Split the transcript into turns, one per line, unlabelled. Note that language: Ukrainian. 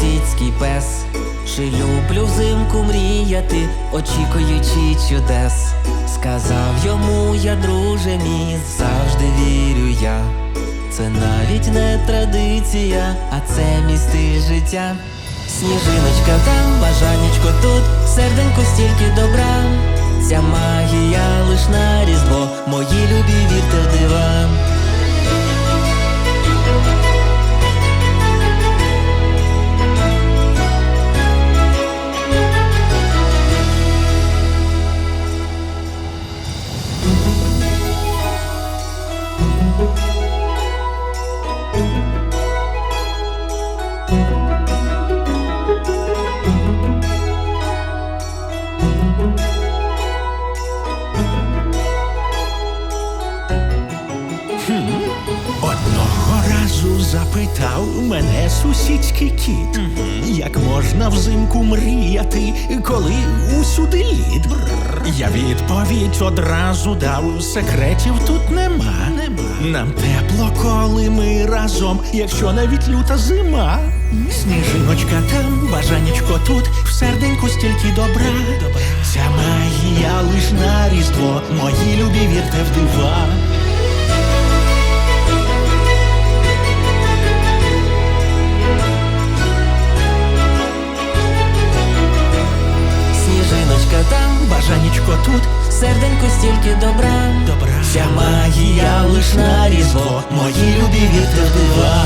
сільський пес. Чи люблю взимку мріяти, очікуючи чудес. Сказав йому я, друже мій, завжди вірю я. Це навіть не традиція, а це мій життя. Сніжиночка там, бажанечко тут, серденько стільки добра. Ця магія лиш на різдво, мої любі вірте дива.
Разу запитав мене сусідський кіт, як можна взимку мріяти, коли усюди лід. Я відповідь одразу дав, секретів тут нема. Нам тепло, коли ми разом, якщо навіть люта зима. Сніжиночка там, бажанечко тут, в серденьку стільки добра. Ця магія лиш на різдво, мої любі вірте в дива.
Там,
Бажанечко тут,
серденько стільки добра.
Добра.
Вся магія лиш на різдво, мої любі вірте в дива.